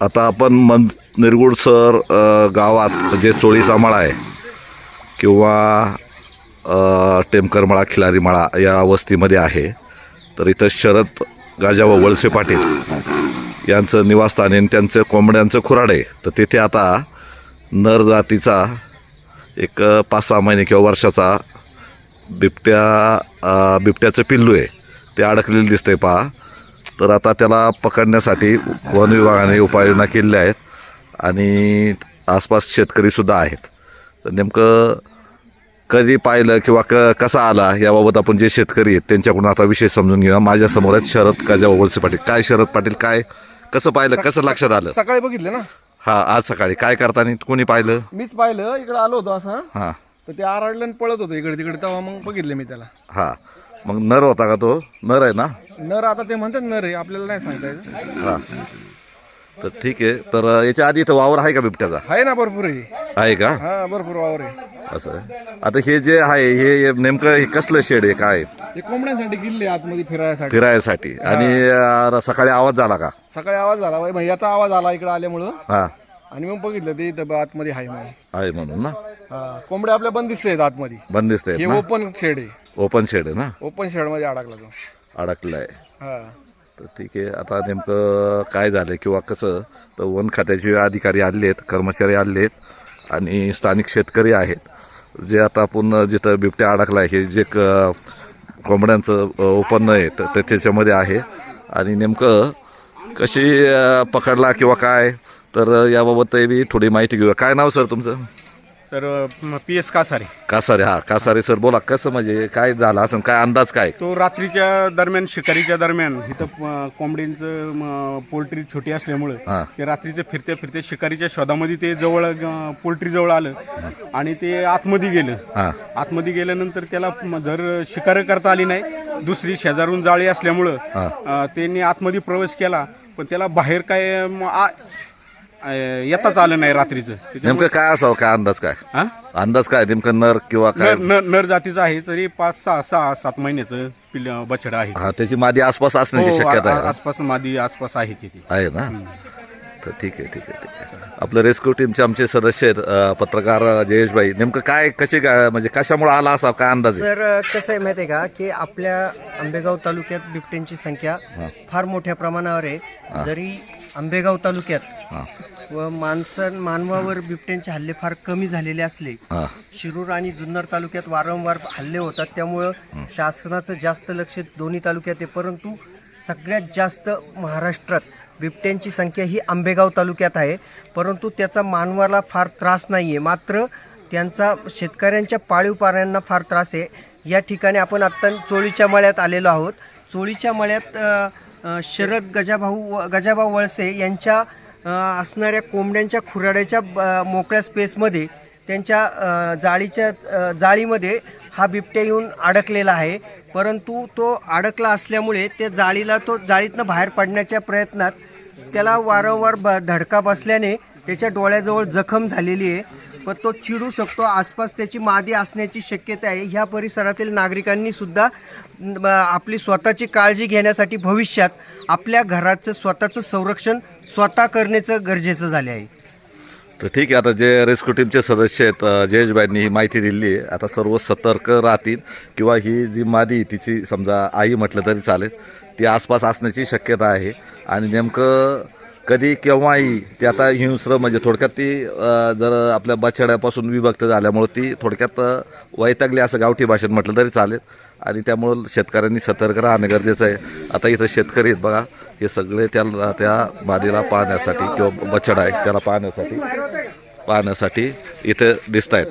आता आपण मन निरगुडसर गावात जे चोळीचा मळा आहे किंवा अ, टेमकरमळा खिलारीमळा या वस्तीमध्ये आहे तर इथं शरद गाजा वळसे पाटील यांचं निवासस्थान आणि त्यांचं कोंबड्यांचं खुराड आहे. तर तिथे आता नर जातीचा एक पाच सहा महिने किंवा वर्षाचा बिबट्या बिबट्याचं पिल्लू आहे. ते अडकलेलं दिसतंय पहा. तर आता त्याला पकडण्यासाठी वन विभागाने उपाययोजना केलेल्या आहेत आणि आसपास शेतकरीसुद्धा आहेत. तर नेमकं कधी पाहिलं किंवा क कसा आला याबाबत आपण जे शेतकरी आहेत त्यांच्याकडून आता विषय समजून घेऊया. माझ्यासमोर आहेत शरद काजा वळसे पाटील. काय शरद पाटील? काय? कसं पाहिलं? कसं लक्षात आलं? सकाळी बघितले ना. हा आज सकाळी. काय करताना कोणी पाहिलं? मीच पाहिलं. इकडे आलो होतो असं. हां. तर ते आरडलं पळत होतं इकडे तिकडे तेव्हा मग बघितले मी त्याला. हां. मग नर होता का तो? नर आहे ना? नर आता ते म्हणतात नर आहे आपल्याला नाही सांगता येत. हां. तर ठीक आहे. तर याच्या आधी इथं वावर आहे का बिबट्याचा? आहे ना भरपूर आहे. आहे का? हा भरपूर वावर आहे. असं आहे. आता हे जे आहे हे नेमकं हे कसलं शेड आहे काय? हे कोंबड्यांसाठी किल्ले आतमध्ये फिरायसाठी. फिरायसाठी. आणि अं, सकाळी आवाज झाला का? सकाळी आवाज झाला बाई. म्हणजे याचा आवाज आला इकडे आल्यामुळं. हां. आणि मग बघितलं ते इथं आतमध्ये आहे म्हणून. आहे म्हणून ना? हा कोंबड्या आपल्या बंदिस्त आहेत आतमध्ये. बंदिस्त हे आहेत ना? ओपन शेड आहे. ओपन शेड आहे ना? ओपन शेडमध्ये अडकला तो. अडकलं आहे हा. तर ठीक आहे आता नेमकं काय झालं किंवा कसं? तर वन खात्याचे अधिकारी आले आहेत कर्मचारी आले आहेत आणि स्थानिक शेतकरी आहेत. जे आता आपण जिथं बिबट्या अडकला आहे हे जे क कोंबड्यांचं उत्पन्न आहे तर ते त्याच्यामध्ये आहे. आणि नेमकं कशी अं, पकडला किंवा काय? तर याबाबत बी थोडी माहिती घेऊया. काय नाव सर तुमचं? Sir P S Kasare. Kasare हा. कासारे सर बोला कसं म्हणजे काय झालं असं काय अंदाज काय? तो रात्रीच्या दरम्यान शिकारीच्या दरम्यान इथं कोंबडींचं पोल्ट्री छोटी असल्यामुळं हां. ते रात्रीचं फिरत्या फिरत्या शिकारीच्या शोधामध्ये ते जवळ अं, पोल्ट्री जवळ आलं आणि ते आतमध्ये गेलं. हां. आतमध्ये गेल्यानंतर त्याला म, जर शिकार करता आली नाही दुसरी शेजारून जाळी असल्यामुळं अं, त्यांनी आतमध्ये प्रवेश केला पण त्याला बाहेर काय म, आ- अं, येताच आलं नाही रात्रीचं. नेमकं काय असावं? काय अंदाज काय? हां? अंदाज काय? नेमकं नर किंवा काय? नर नर- नर जातीचं आहे तरी पाच सहा सहा सात महिन्याचं पिल बछड आहे. हा त्याची मादी आसपास असण्याची हो, शक्यता आ- आहे आसपास मादी आसपास आहे ती. आहे ना? तर ठीक आहे ठीक आहे ठीक आहे. आपलं रेस्क्यू टीमचे आमचे सदस्य आहेत अं, पत्रकार अं, जयेशभाई नेमकं काय कशी काय म्हणजे कशामुळे आला असा काय अंदाज आहे? सर कसं आहे माहिती आहे का की आपल्या आंबेगाव तालुक्यात बिबट्यांची संख्या फार मोठ्या प्रमाणावर आहे. जरी आंबेगाव तालुक्यात व माणसं मानवावर बिबट्यांचे हल्ले फार कमी झालेले असले. हां. शिरूर आणि जुन्नर तालुक्यात वारंवार हल्ले होतात. त्यामुळं शासनाचं जास्त लक्ष दोन्ही तालुक्यात आहे. परंतु सगळ्यात जास्त महाराष्ट्रात बिबट्यांची संख्या ही आंबेगाव तालुक्यात आहे. परंतु त्याचा मानवाला फार त्रास नाही आहे मात्र त्यांचा शेतकऱ्यांच्या पाळीव प्राण्यांना फार त्रास आहे. या ठिकाणी आपण आत्ता चोळीच्या मळ्यात आलेलो आहोत. चोळीच्या मळ्यात अ, अ, शरद गजाभाऊ गजाभाऊ वळसे यांच्या असणाऱ्या कोंबड्यांच्या खुराड्याच्या ब- मोकळ्या स्पेसमध्ये त्यांच्या जाळीच्या जाळीमध्ये हा बिबट्या येऊन अडकलेला आहे. परंतु तो अडकला असल्यामुळे त्या जाळीला तो जाळीतनं बाहेर पडण्याच्या प्रयत्नात त्याला वारंवार ब धडका बसल्याने त्याच्या डोळ्याजवळ जखम झालेली आहे. पण तो चिडू शकतो. आसपास त्याची मादी असण्याची शक्यता आहे. ह्या परिसरातील नागरिकांनी सुद्धा आपली स्वतःची काळजी घेण्यासाठी भविष्यात आपल्या घराचं स्वतःचं संरक्षण स्वतः करण्याचं गरजेचं झाले आहे. तर ठीक आहे. आता जे रेस्क्यू टीमचे सदस्य आहेत जयेशबाईंनी ही माहिती दिली आहे. आता सर्व सतर्क राहतील किंवा ही जी मादी तिची समजा आई म्हटलं तरी चालेल. ती आसपास असण्याची शक्यता आहे. आणि नेमकं कधी केव्हाही ते आता हिंस्र म्हणजे थोडक्यात ती जर आपल्या बछड्यापासून विभक्त झाल्यामुळं ती थोडक्यात वैतागली असं गावठी भाषेत म्हटलं तरी चालेल. आणि त्यामुळं शेतकऱ्यांनी सतर्क राहणं गरजेचं आहे. आता इथं शेतकरी आहेत बघा हे सगळे त्याला त्या मादीला पाहण्यासाठी किंवा बछडा आहे त्याला पाहण्यासाठी पाहण्यासाठी इथं दिसत आहेत